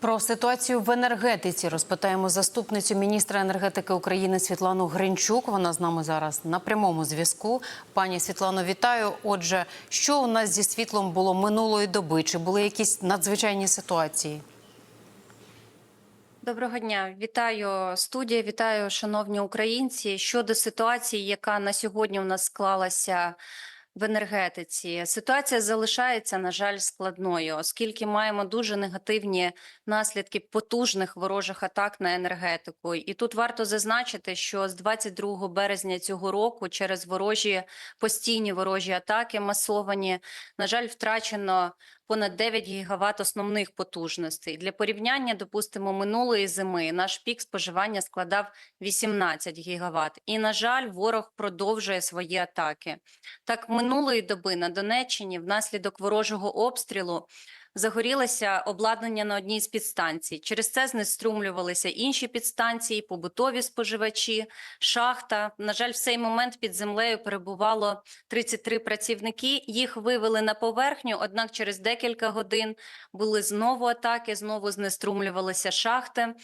Про ситуацію в енергетиці розпитаємо заступницю міністра енергетики України Світлану Гринчук. Вона з нами зараз на прямому зв'язку. Пані Світлано, вітаю. Отже, що у нас зі світлом було минулої доби? Чи були якісь надзвичайні ситуації? Доброго дня, вітаю студія, вітаю, шановні українці. Щодо ситуації, яка на сьогодні у нас склалася в енергетиці, ситуація залишається, на жаль, складною, оскільки маємо дуже негативні наслідки потужних ворожих атак на енергетику. І тут варто зазначити, що з 22 березня цього року через ворожі постійні ворожі атаки масовані, на жаль, втрачено понад 9 гігават основних потужностей. Для порівняння, допустимо, минулої зими наш пік споживання складав 18 гігават. І, на жаль, ворог продовжує свої атаки. Так, минулої доби на Донеччині внаслідок ворожого обстрілу загорілося обладнання на одній з підстанцій. Через це знеструмлювалися інші підстанції, побутові споживачі, шахта. На жаль, в цей момент під землею перебувало 33 працівники. Їх вивели на поверхню, однак через декілька годин були знову атаки, знову знеструмлювалися шахти.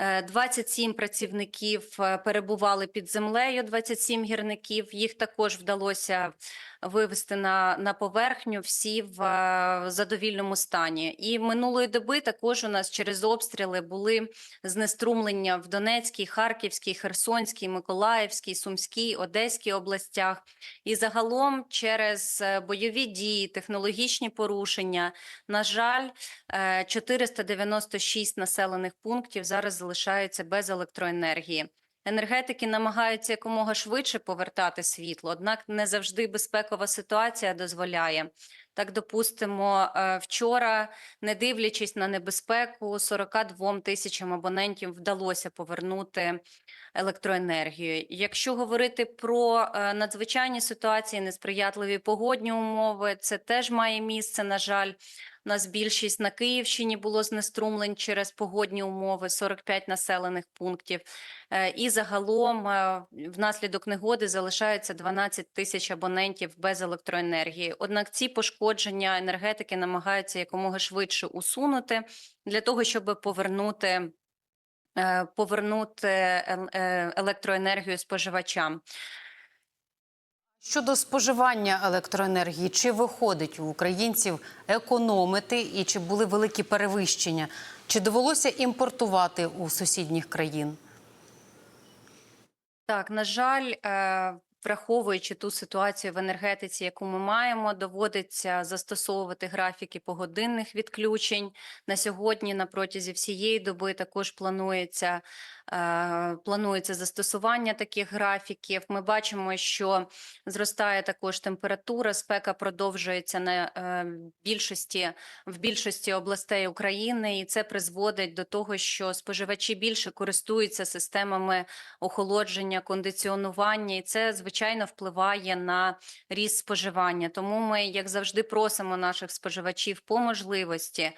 Е, 27 працівників е, перебували під землею, 27 гірників. Їх також вдалося вивести на, на поверхню, всі в е, задовільному стані. І минулої доби також у нас через обстріли були знеструмлення в Донецькій, Харківській, Херсонській, Миколаївській, Сумській, Одеській областях. І загалом через е, бойові дії, технологічні порушення, на жаль, е, 496 населених пунктів зараз залишаються без електроенергії. Енергетики намагаються якомога швидше повертати світло, однак не завжди безпекова ситуація дозволяє. Так, допустимо, е, вчора, не дивлячись на небезпеку, 42 тисячам абонентів вдалося повернути електроенергію. Якщо говорити про е, надзвичайні ситуації, несприятливі погодні умови, це теж має місце, на жаль. Нас більшість на Київщині було знеструмлень через погодні умови, 45 населених пунктів. Е, І загалом е, внаслідок негоди залишається 12 тисяч абонентів без електроенергії. Однак ці пошкодження енергетики намагаються якомога швидше усунути для того, щоб повернути. е, Повернути електроенергію споживачам. Щодо споживання електроенергії, чи виходить у українців економити і чи були великі перевищення? Чи довелося імпортувати у сусідніх країн? Так, на жаль, е, враховуючи ту ситуацію в енергетиці, яку ми маємо, доводиться застосовувати графіки погодинних відключень. На сьогодні, на протязі всієї доби, також планується, е, планується застосування таких графіків. Ми бачимо, що зростає також температура, спека продовжується на е, більшості в більшості областей України, і це призводить до того, що споживачі більше користуються системами охолодження, кондиціонування, і це звичайно впливає на ріст споживання. Тому ми, як завжди, просимо наших споживачів по можливості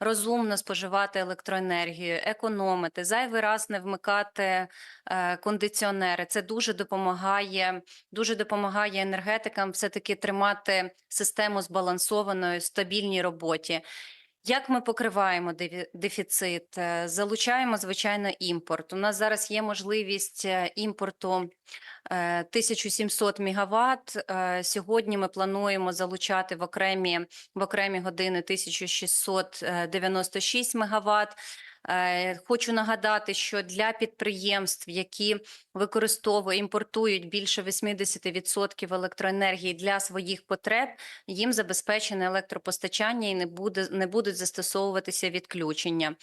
розумно споживати електроенергію, економити, зайвий раз не вмикати е, кондиціонери. Це дуже допомагає, дуже допомагає енергетикам все таки тримати систему збалансованою, стабільній роботі. Як ми покриваємо дефіцит? Е, Залучаємо, звичайно, імпорт. У нас зараз є можливість е, імпорту е, 1700 мегаватт. Е, Сьогодні ми плануємо залучати в окремі, в окремі години 1696 мегаватт. Е, Хочу нагадати, що для підприємств, які використовують імпортують більше 80% електроенергії для своїх потреб, їм забезпечене електропостачання і не буде не будуть застосовуватися відключення.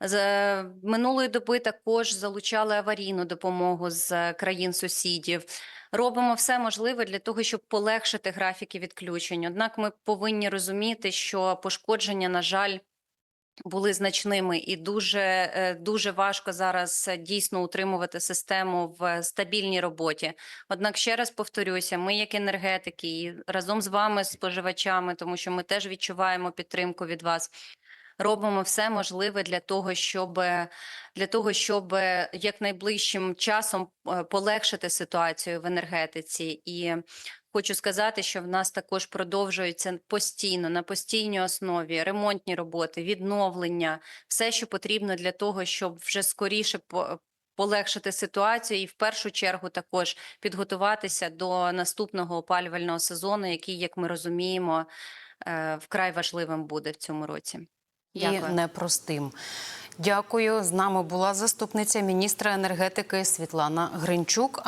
З е, минулої доби також залучали аварійну допомогу з країн сусідів. Робимо все можливе для того, щоб полегшити графіки відключень. Однак ми повинні розуміти, що пошкодження, на жаль, були значними і дуже е, дуже важко зараз е, дійсно утримувати систему в стабільній роботі. Однак ще раз повторюся, ми, як енергетики, і разом з вами, споживачами, тому що ми теж відчуваємо підтримку від вас. Робимо все можливе для того, щоб для того, щоб якнайближчим часом е, полегшити ситуацію в енергетиці і. Хочу сказати, що в нас також продовжується постійно на постійній основі ремонтні роботи, відновлення, все, що потрібно для того, щоб вже скоріше полегшити ситуацію, і в першу чергу також підготуватися до наступного опалювального сезону, який, як ми розуміємо, е, вкрай важливим буде в цьому році. І непростим. Дякую. З нами була заступниця міністра енергетики Світлана Гринчук.